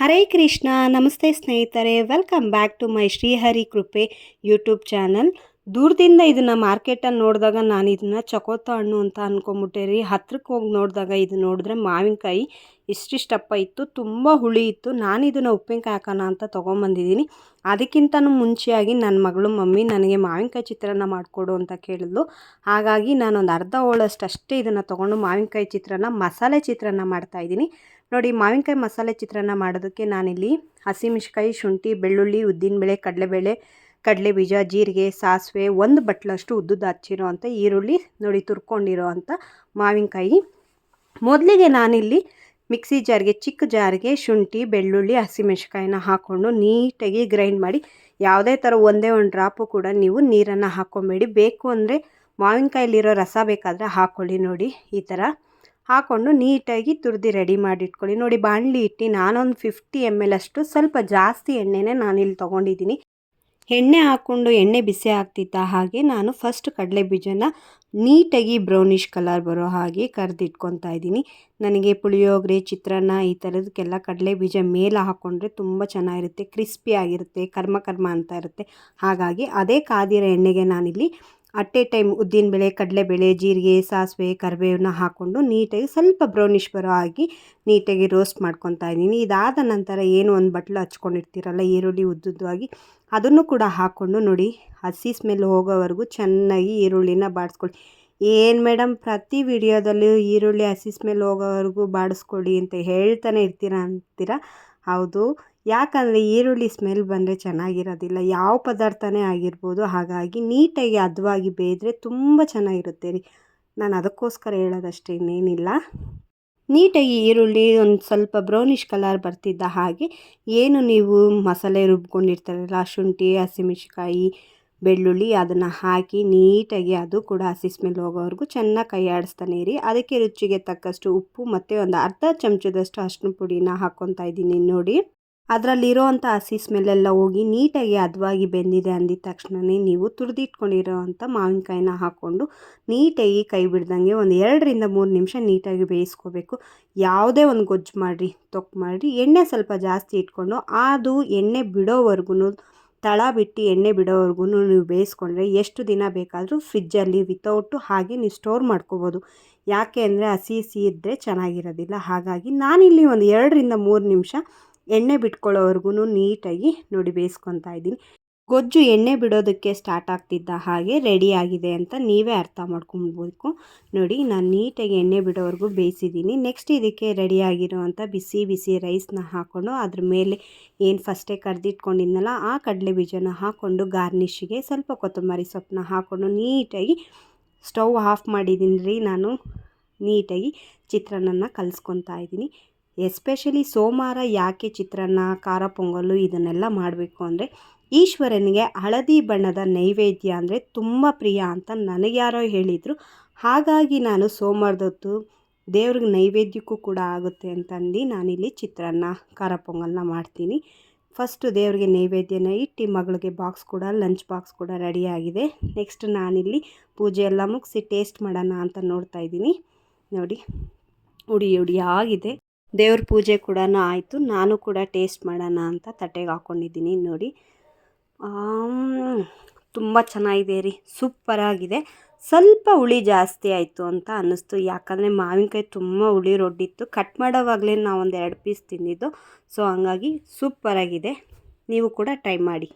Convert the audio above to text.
ಹರೇ ಕೃಷ್ಣ, ನಮಸ್ತೆ ಸ್ನೇಹಿತರೆ. Welcome back to my Shrihari Krupe YouTube channel ದೂರದಿಂದ ಇದನ್ನು ಮಾರ್ಕೆಟಲ್ಲಿ ನೋಡಿದಾಗ ನಾನು ಇದನ್ನು ಚಕೋತ ಹಣ್ಣು ಅಂತ ಅಂದ್ಕೊಂಬಿಟ್ಟೆ ರೀ. ಹತ್ರಕ್ಕೆ ಹೋಗಿ ನೋಡಿದಾಗ ಇದು ನೋಡಿದ್ರೆ ಮಾವಿನಕಾಯಿ ಇಷ್ಟಿಷ್ಟಪ್ಪ ಇತ್ತು. ತುಂಬ ಹುಳಿ ಇತ್ತು. ನಾನು ಇದನ್ನು ಉಪ್ಪಿನಕಾಯಿ ಹಾಕೋಣ ಅಂತ ತೊಗೊಂಬಂದಿದ್ದೀನಿ. ಅದಕ್ಕಿಂತನೂ ಮುಂಚೆಯಾಗಿ ನನ್ನ ಮಗಳು, ಮಮ್ಮಿ ನನಗೆ ಮಾವಿನಕಾಯಿ ಚಿತ್ರಾನ್ನ ಮಾಡಿಕೊಡು ಅಂತ ಕೇಳಿದ್ಲು. ಹಾಗಾಗಿ ನಾನೊಂದು ಅರ್ಧ ಹೋಳಷ್ಟು ಅಷ್ಟೇ ಇದನ್ನು ತೊಗೊಂಡು ಮಾವಿನಕಾಯಿ ಚಿತ್ರಾನ್ನ, ಮಸಾಲೆ ಚಿತ್ರಾನ್ನ ಮಾಡ್ತಾಯಿದ್ದೀನಿ ನೋಡಿ, ಮಾವಿನಕಾಯಿ ಮಸಾಲೆ ಚಿತ್ರಾನ್ನ ಮಾಡೋದಕ್ಕೆ ನಾನಿಲ್ಲಿ ಹಸಿಮೆಣ್ಸಿಕಾಯಿ ಶುಂಠಿ, ಬೆಳ್ಳುಳ್ಳಿ ಉದ್ದಿನಬೇಳೆ ಕಡಲೆಬೇಳೆ, ಕಡಲೆ ಬೀಜ, ಜೀರಿಗೆ, ಸಾಸಿವೆ, ಒಂದು ಬಟ್ಲಷ್ಟು ಉದ್ದುದ್ದು ಹಚ್ಚಿರೋ ಅಂಥ ಈರುಳ್ಳಿ ನೋಡಿ ತುರ್ಕೊಂಡಿರೋ ಅಂಥ ಮಾವಿನಕಾಯಿ. ಮೊದಲಿಗೆ ನಾನಿಲ್ಲಿ ಮಿಕ್ಸಿ ಜಾರ್ಗೆ, ಚಿಕ್ಕ ಜಾರ್ಗೆ ಶುಂಠಿ, ಬೆಳ್ಳುಳ್ಳಿ ಹಸಿಮೆಣ್ಸಿಕಾಯಿನ ಹಾಕ್ಕೊಂಡು ನೀಟಾಗಿ ಗ್ರೈಂಡ್ ಮಾಡಿ, ಯಾವುದೇ ಥರ ಒಂದೇ ಒಂದು ಡ್ರಾಪು ಕೂಡ ನೀವು ನೀರನ್ನು ಹಾಕ್ಕೊಬೇಡಿ. ಬೇಕು ಅಂದರೆ ಮಾವಿನಕಾಯಲ್ಲಿರೋ ರಸ ಬೇಕಾದರೆ ಹಾಕ್ಕೊಳ್ಳಿ ನೋಡಿ ಈ ಥರ. ಹಾಕ್ಕೊಂಡು ನೀಟಾಗಿ ತುರಿದು ರೆಡಿ ಮಾಡಿ ಇಟ್ಕೊಳ್ಳಿ ನೋಡಿ ಬಾಣಲಿ ಇಟ್ಟು ನಾನೊಂದು ಫಿಫ್ಟಿ ಎಂ ಎಲ್ ಅಷ್ಟು ಸ್ವಲ್ಪ ಜಾಸ್ತಿ ಎಣ್ಣೆನೇ ನಾನಿಲ್ಲಿ ತೊಗೊಂಡಿದ್ದೀನಿ. ಎಣ್ಣೆ ಹಾಕ್ಕೊಂಡು ಎಣ್ಣೆ ಬಿಸಿ ಆಗ್ತಿದ್ದ ಹಾಗೆ ನಾನು ಫಸ್ಟ್ ಕಡಲೆ ಬೀಜನ ನೀಟಾಗಿ ಬ್ರೌನಿಷ್ ಕಲರ್ ಬರೋ ಹಾಗೆ ಕರೆದಿಟ್ಕೊತಾ ಇದ್ದೀನಿ. ನನಗೆ ಪುಳಿಯೋಗರೆ, ಚಿತ್ರಾನ್ನ ಈ ಥರದಕ್ಕೆಲ್ಲ ಕಡಲೆ ಬೀಜ ಮೇಲೆ ಹಾಕ್ಕೊಂಡ್ರೆ ತುಂಬ ಚೆನ್ನಾಗಿರುತ್ತೆ ಕ್ರಿಸ್ಪಿ ಆಗಿರುತ್ತೆ, ಕರ್ಮ ಕರ್ಮ ಅಂತ ಇರುತ್ತೆ. ಹಾಗಾಗಿ ಅದೇ ಕಾದಿರೋ ಎಣ್ಣೆಗೆ ನಾನಿಲ್ಲಿ ಅಟ್ ಎ ಟೈಮ್ ಉದ್ದಿನಬೇಳೆ ಕಡಲೆಬೇಳೆ ಜೀರಿಗೆ, ಸಾಸಿವೆ, ಕರಿಬೇವನ್ನ ಹಾಕ್ಕೊಂಡು ನೀಟಾಗಿ ಸ್ವಲ್ಪ ಬ್ರೌನಿಷ್ ಬರೋ ಆಗಿ ನೀಟಾಗಿ ರೋಸ್ಟ್ ಮಾಡ್ಕೊತಾ ಇದ್ದೀನಿ. ಇದಾದ ನಂತರ ಏನು ಒಂದು ಬಟ್ಲು ಹಚ್ಕೊಂಡಿರ್ತೀರಲ್ಲ, ಈರುಳ್ಳಿ ಉದ್ದುದ್ದವಾಗಿ ಅದನ್ನು ಕೂಡ ಹಾಕ್ಕೊಂಡು ನೋಡಿ. ಹಸಿ ಸ್ಮೆಲ್ ಹೋಗೋವರೆಗೂ ಚೆನ್ನಾಗಿ ಈರುಳ್ಳಿನ ಬಾಡಿಸ್ಕೊಳ್ಳಿ. ಏನು ಮೇಡಮ್ ಪ್ರತಿ ವಿಡಿಯೋದಲ್ಲೂ ಈರುಳ್ಳಿ ಹಸಿ ಸ್ಮೆಲ್ ಹೋಗೋವರೆಗೂ ಬಾಡಿಸ್ಕೊಳ್ಳಿ ಅಂತ ಹೇಳ್ತಾನೆ ಇರ್ತೀರ ಅಂತೀರ? ಹೌದು. ಯಾಕಂದರೆ ಈರುಳ್ಳಿ ಸ್ಮೆಲ್ ಬಂದರೆ ಚೆನ್ನಾಗಿರೋದಿಲ್ಲ. ಯಾವ ಪದಾರ್ಥನೇ ಆಗಿರ್ಬೋದು. ಹಾಗಾಗಿ ನೀಟಾಗಿ ಹದವಾಗಿ ಬೇಯಿದ್ರೆ ತುಂಬ ಚೆನ್ನಾಗಿರುತ್ತೆ ರೀ. ನಾನು ಅದಕ್ಕೋಸ್ಕರ ಹೇಳೋದಷ್ಟೇ ಇನ್ನೇನಿಲ್ಲ. ನೀಟಾಗಿ ಈರುಳ್ಳಿ ಒಂದು ಸ್ವಲ್ಪ ಬ್ರೌನಿಷ್ ಕಲರ್ ಬರ್ತಿದ್ದ ಹಾಗೆ ಏನು ನೀವು ಮಸಾಲೆ ರುಬ್ಕೊಂಡಿರ್ತಾರಲ್ಲ, ಶುಂಠಿ ಹಸಿಮೆಣ್ಸಿಕಾಯಿ ಬೆಳ್ಳುಳ್ಳಿ ಅದನ್ನು ಹಾಕಿ ನೀಟಾಗಿ ಅದು ಕೂಡ ಹಸಿ ಸ್ಮೆಲ್ ಹೋಗೋವರೆಗೂ ಚೆನ್ನಾಗಿ ಕೈ ರೀ. ಅದಕ್ಕೆ ರುಚಿಗೆ ತಕ್ಕಷ್ಟು ಉಪ್ಪು ಮತ್ತು ಒಂದು ಅರ್ಧ ಚಮಚದಷ್ಟು ಅರ್ಶಿನ ಪುಡಿನ ಹಾಕ್ಕೊತಾ ಇದ್ದೀನಿ ನೋಡಿ. ಅದರಲ್ಲಿರೋ ಅಂಥ ಹಸಿ ಸ್ಮೆಲ್ಲೆಲ್ಲ ಹೋಗಿ ನೀಟಾಗಿ ಹದವಾಗಿ ಬೆಂದಿದೆ ಅಂದಿದ ತಕ್ಷಣವೇ ನೀವು ತುರಿದಿಟ್ಕೊಂಡಿರೋ ಅಂಥ ಮಾವಿನಕಾಯಿನ ಹಾಕ್ಕೊಂಡು ನೀಟಾಗಿ ಕೈ ಬಿಡ್ದಂಗೆ ಒಂದು ಎರಡರಿಂದ ಮೂರು ನಿಮಿಷ ನೀಟಾಗಿ ಬೇಯಿಸ್ಕೋಬೇಕು. ಯಾವುದೇ ಒಂದು ಗೊಜ್ಜು ಮಾಡಿರಿ ತೊಕ್ ಮಾಡಿರಿ, ಎಣ್ಣೆ ಸ್ವಲ್ಪ ಜಾಸ್ತಿ ಇಟ್ಕೊಂಡು ಅದು ಎಣ್ಣೆ ಬಿಡೋವರೆಗೂ ತಳ ಬಿಟ್ಟು ಎಣ್ಣೆ ಬಿಡೋವರೆಗೂ ನೀವು ಬೇಯಿಸ್ಕೊಂಡ್ರೆ ಎಷ್ಟು ದಿನ ಬೇಕಾದರೂ ಫ್ರಿಜ್ಜಲ್ಲಿ ವಿತೌಟು ಹಾಗೆ ನೀವು ಸ್ಟೋರ್ ಮಾಡ್ಕೋಬೋದು. ಯಾಕೆ ಅಂದರೆ ಹಸಿ ಹಸಿ ಇದ್ದರೆ ಚೆನ್ನಾಗಿರೋದಿಲ್ಲ. ಹಾಗಾಗಿ ನಾನಿಲ್ಲಿ ಒಂದು ಎರಡರಿಂದ ಮೂರು ನಿಮಿಷ ಎಣ್ಣೆ ಬಿಟ್ಕೊಳ್ಳೋವರೆಗೂ ನೀಟಾಗಿ ನೋಡಿ ಬೇಯಿಸ್ಕೊತಾ ಇದ್ದೀನಿ. ಗೊಜ್ಜು ಎಣ್ಣೆ ಬಿಡೋದಕ್ಕೆ ಸ್ಟಾರ್ಟ್ ಆಗ್ತಿದ್ದ ಹಾಗೆ ರೆಡಿ ಆಗಿದೆ ಅಂತ ನೀವೇ ಅರ್ಥ ಮಾಡ್ಕೊಬೇಕು ನೋಡಿ, ನಾನು ನೀಟಾಗಿ ಎಣ್ಣೆ ಬಿಡೋವರೆಗೂ ಬೇಯಿಸಿದ್ದೀನಿ. ನೆಕ್ಸ್ಟ್ ಇದಕ್ಕೆ ರೆಡಿಯಾಗಿರುವಂಥ ಬಿಸಿ ಬಿಸಿ ರೈಸ್ನ ಹಾಕ್ಕೊಂಡು ಅದ್ರ ಮೇಲೆ ಏನು ಫಸ್ಟೇ ಕರೆದಿಟ್ಕೊಂಡಿದ್ನಲ್ಲ, ಆ ಕಡಲೆ ಬೀಜನ ಹಾಕ್ಕೊಂಡು ಗಾರ್ನಿಷಿಗೆ ಸ್ವಲ್ಪ ಕೊತ್ತಂಬರಿ ಸೊಪ್ಪನ್ನ ಹಾಕ್ಕೊಂಡು ನೀಟಾಗಿ ಸ್ಟವ್ ಆಫ್ ಮಾಡಿದ್ದೀನಿ ರೀ ನಾನು. ನೀಟಾಗಿ ಚಿತ್ರಾನ್ನ ಕಲಿಸ್ಕೊತಾ ಇದ್ದೀನಿ. ಎಸ್ಪೆಷಲಿ ಸೋಮವಾರ ಯಾಕೆ ಚಿತ್ರಾನ್ನ, ಖಾರ ಪೊಂಗಲ್ಲು ಇದನ್ನೆಲ್ಲ ಮಾಡಬೇಕು ಅಂದರೆ ಈಶ್ವರನಿಗೆ ಹಳದಿ ಬಣ್ಣದ ನೈವೇದ್ಯ ಅಂದರೆ ತುಂಬ ಪ್ರಿಯ ಅಂತ ನನಗೆ ಯಾರೋ ಹೇಳಿದರು. ಹಾಗಾಗಿ ನಾನು ಸೋಮವಾರದೊತ್ತು ದೇವ್ರಿಗೆ ನೈವೇದ್ಯಕ್ಕೂ ಕೂಡ ಆಗುತ್ತೆ ಅಂತಂದು ನಾನಿಲ್ಲಿ ಚಿತ್ರಾನ್ನ, ಖಾರ ಪೊಂಗಲ್ನ ಮಾಡ್ತೀನಿ. ಫಸ್ಟು ದೇವರಿಗೆ ನೈವೇದ್ಯನ ಇಟ್ಟು ಮಗಳಿಗೆ ಬಾಕ್ಸ್ ಕೂಡ ಲಂಚ್ ಬಾಕ್ಸ್ ಕೂಡ ರೆಡಿಯಾಗಿದೆ ನೆಕ್ಸ್ಟ್ ನಾನಿಲ್ಲಿ ಪೂಜೆ ಎಲ್ಲ ಮುಗಿಸಿ ಟೇಸ್ಟ್ ಮಾಡೋಣ ಅಂತ ನೋಡ್ತಾ ಇದ್ದೀನಿ. ನೋಡಿ, ಉಡಿ ಉಡಿ ಆಗಿದೆ. ದೇವ್ರ ಪೂಜೆ ಕೂಡ ಆಯಿತು. ನಾನು ಕೂಡ ಟೇಸ್ಟ್ ಮಾಡೋಣ ಅಂತ ತಟ್ಟೆಗೆ ಹಾಕ್ಕೊಂಡಿದ್ದೀನಿ ನೋಡಿ. ತುಂಬ ಚೆನ್ನಾಗಿದೆ ರೀ. ಸೂಪರಾಗಿದೆ. ಸ್ವಲ್ಪ ಹುಳಿ ಜಾಸ್ತಿ ಆಯಿತು ಅಂತ ಅನ್ನಿಸ್ತು. ಯಾಕಂದರೆ ಮಾವಿನಕಾಯಿ ತುಂಬ ಹುಳಿ ರೊಡ್ಡಿತ್ತು. ಕಟ್ ಮಾಡೋವಾಗಲೇ ನಾವೊಂದು ಎರಡು ಪೀಸ್ ತಿಂದಿದ್ದು. ಸೊ, ಹಂಗಾಗಿ ಸೂಪರಾಗಿದೆ. ನೀವು ಕೂಡ ಟ್ರೈ ಮಾಡಿ.